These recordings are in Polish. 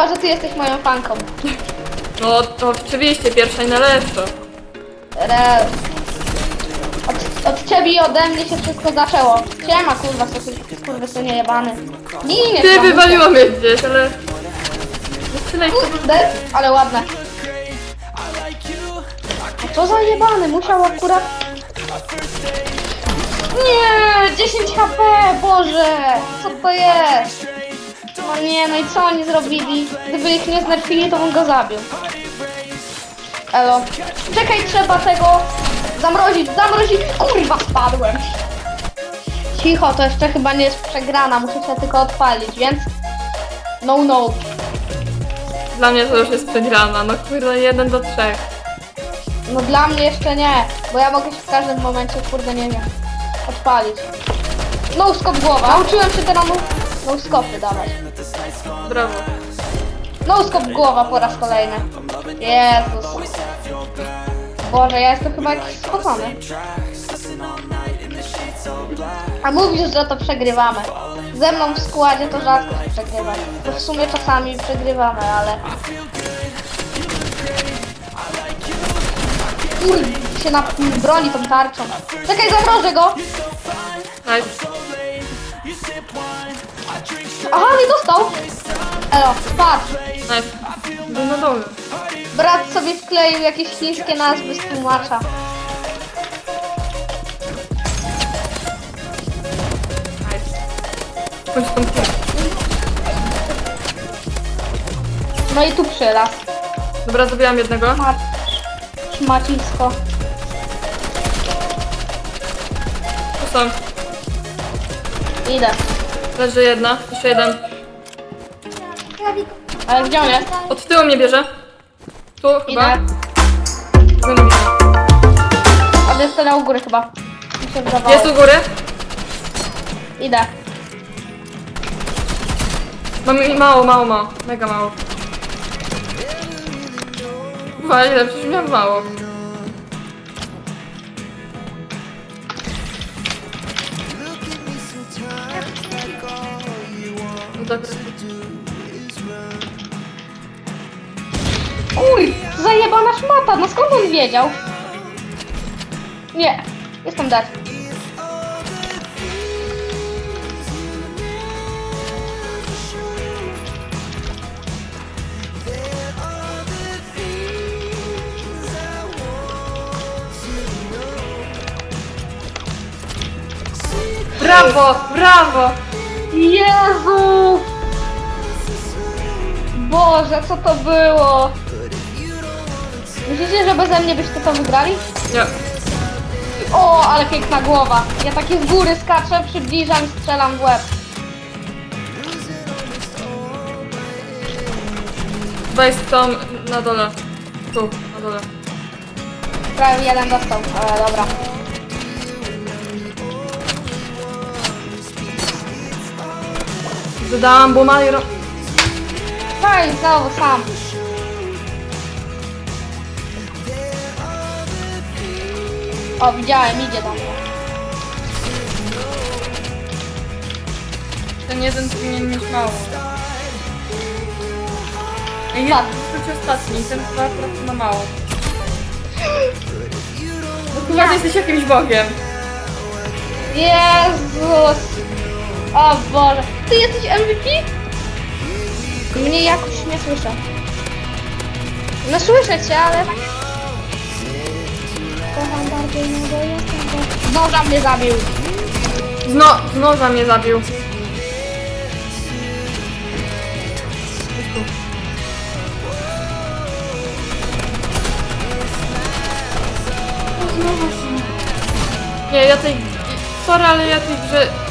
Chyba, że ty jesteś moją fanką. No to oczywiście, pierwsza i najlepsza. Re... Od, od ciebie i ode mnie się wszystko zaczęło. Siema kurwa, kurwa, to nie jebany. Nie, nie, Ty wywaliła mnie gdzieś, ale... Zaczynaj. Kurde, ale ładne. A co za jebany, musiał akurat... Nie, 10 HP, Boże, co to jest? No nie, no i co oni zrobili? Gdyby ich nie znerfili, to bym go zabił. Elo. Czekaj, trzeba tego zamrozić, zamrozić. Kurwa, spadłem. Cicho, to jeszcze chyba nie jest przegrana, muszę się tylko odpalić, więc... No, no. Dla mnie to już jest przegrana, no kurde, jeden do trzech. No dla mnie jeszcze nie, bo ja mogę się w każdym momencie, kurde, nie wiem, odpalić. No skop głowa. Nauczyłem się teraz no, no skopy dawać. Brawo. No skop głowa po raz kolejny. Jezus. Boże, ja jestem chyba jakiś spocony. A mówisz, że to przegrywamy. Ze mną w składzie to rzadko się przegrywa. W sumie czasami przegrywamy, ale... Kurde, się na broni tą tarczą. Czekaj, zamrożę go! Nice. Aha, nie dostał! Elo, patrz. Nice. Był na dole. Brat sobie wkleił jakieś chińskie nazwy z tłumacza. Nice. Chodź tą kulę. No i tu przylas. Dobra, zabiłam jednego. Szmacisko. Są. Idę. Leży jedna. Jeszcze jeden. Ale gdzie on jest? Od tyłu mnie bierze. Tu chyba. Idę. Nie widzę. A jest to u góry chyba. Mi się wydawało. Jest u góry. Idę. Mam mało, mało, mało. Mega mało. Chyba ile? Przecież miałem mało. Tak. Kur! Zajebana szmata, no skąd on wiedział? Nie, jestem dead. Brawo, brawo! Jezu! Boże, co to było? Myślicie, że beze mnie byście to wygrali? Nie. O, ale piękna głowa. Ja takie z góry skaczę, przybliżam strzelam w łeb. Weź tam na dole. Tu, na dole. Prawie jeden dostał, ale dobra. Dodałam, bo Majro... Hej, znowu sam. O, widziałem, idzie do mnie. Ten jeden powinien mieć mało. Ej, Tak. jest ostatni, ten dwa akurat ma mało. No chyba ty jesteś jakimś bogiem. Jezus! O Boże. Ty jesteś MVP? Mnie jakoś nie słyszę. No słyszę cię, ale... Kocham bardziej, no bo jestem... Noża mnie zabił. Zno, z noża mnie zabił. Nie, ja tej... Sorry, ale ja tej grze...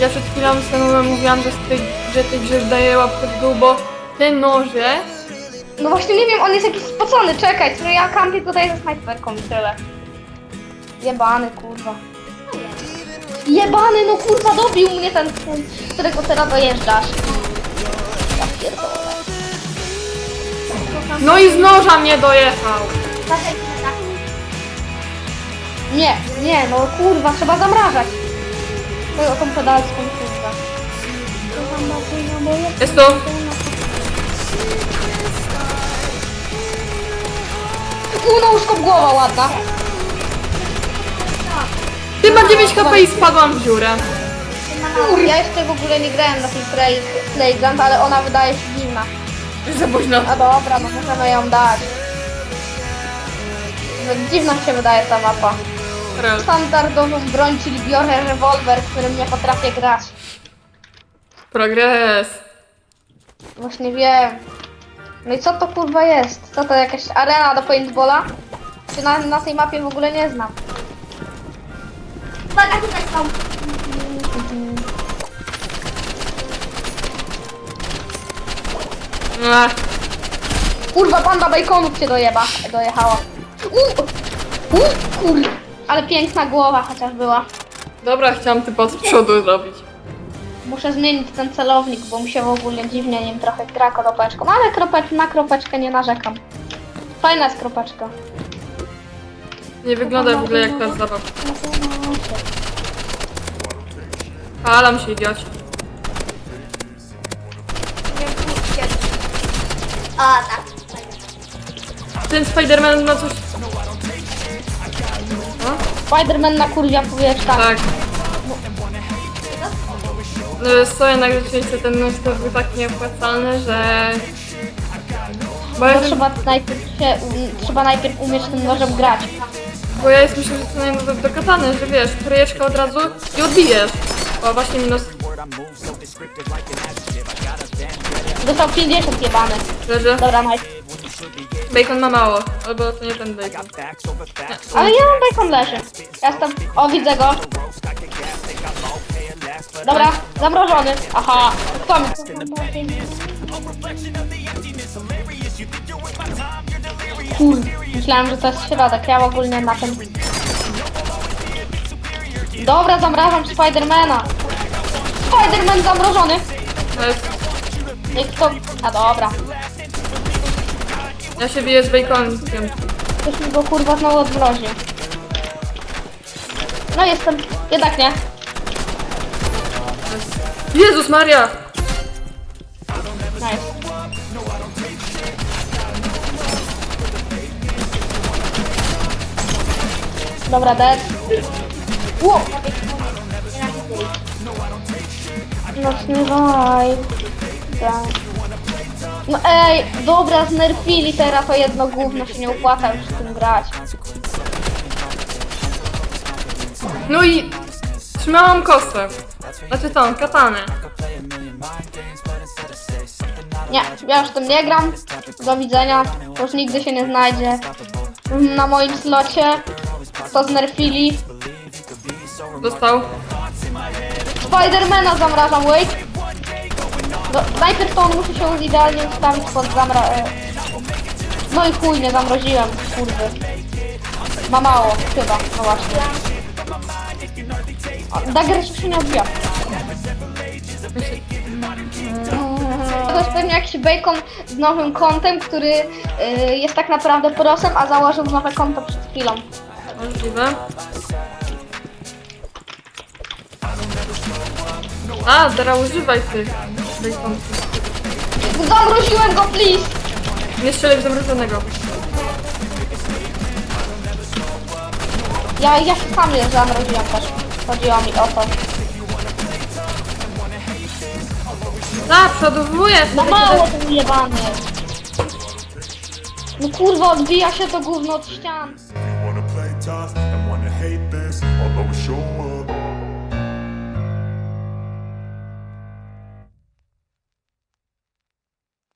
Ja przed chwilą Samuelem mówiłam, że tej, że tej grze daję łapkę w dół, bo te noże... No właśnie nie wiem, on jest jakiś spocony, czekaj, który ja kampię tutaj ze snajperką i tyle. Jebany, kurwa. Jebany, no kurwa, dobił mnie ten, ten którego teraz dojeżdżasz. Ja pierdolę. No i z noża mnie dojechał. Nie, nie, no kurwa, trzeba zamrażać. To o tą pedalską kurwa. Jest tu. U, no szkop głowa ładna. Ty ma 9 HP i spadłam w dziurę. Ja jeszcze w ogóle nie grałem na tej Play- Playground, ale ona wydaje się dziwna. Za późno. A dobra, no możemy ją dać. No, Dziwna się wydaje ta mapa. Rel. Standardową broń, czyli biorę rewolwer, którym nie potrafię grać. Progres. Właśnie wiem. No i co to kurwa jest? Co to jakaś arena do paintballa? Czy na, na tej mapie w ogóle nie znam? Uwaga, tutaj są. Kurwa, banda baconów cię dojeba, dojechała. U, u, kur... Ale piękna głowa chociaż była. Dobra, chciałam typ od przodu zrobić. Muszę zmienić ten celownik, bo mi się w ogóle dziwnie nim trochę gra kropeczką. Ale kropecz, na kropeczkę nie narzekam. Fajna jest kropeczka. Nie wygląda w ogóle jak ta zabawa. Palam się, idioci. O, tak. Ten Spiderman ma coś... Spiderman na kurwia powietrzka. Tak. No stoję na rzeczywiście ten nóż to był tak nieopłacalny, że... Bo ja, Bo trzeba najpierw, się, um, trzeba najpierw umieć tym nożem grać. bo ja jest myślę, że co najmniej do, do katany, że wiesz, trójeczka od razu i odbijesz. O, właśnie minus Dostał 50 jebany. leży. Dobra, najpierw. Bacon ma mało, albo to nie ten bacon. Ale ja mam bacon leży. Ja Jestem. O, widzę go. Dobra, zamrożony. Aha, kto mi? Kur, myślałem, że to jest środek. Ja ogólnie na tym. Dobra, zamrażam Spidermana. Spiderman zamrożony. To jest, Niech to. A dobra. Ja się biję z baconem. Ktoś mi go kurwa znowu odmroził. No jestem. Jednak nie. Jezus Maria! Nice. Dobra, dead. Ło! No śmiewaj. Tak. No ej, dobra, znerfili teraz o jedno gówno, się nie opłaca już z tym grać. No i trzymałam kosę. Znaczy tą, katanę. Nie, ja już tym nie gram. Do widzenia. To już nigdy się nie znajdzie. Na moim slocie to znerfili. Dostał. Spidermana zamrażam, wait. No, najpierw to on musi się idealnie ustawić pod zamra... e. No i chuj, nie zamroziłem, kurwy. Ma mało, chyba, no właśnie. Dagger się nie odbija. To jest pewnie jakiś bacon z nowym kontem, który y, jest tak naprawdę prosem, a założył nowe konto przed chwilą. Możliwe. A, teraz używaj tych baconów. Zamroziłem go, please! Nie strzelaj w zamrożonego. Ja, ja się sam je zamroziłem też. Chodziło mi o to. Zaprzodowuję! No mało ten jebany. No kurwa, odbija się to gówno od ścian. You wanna play tough and wanna hate this, I'll always show up.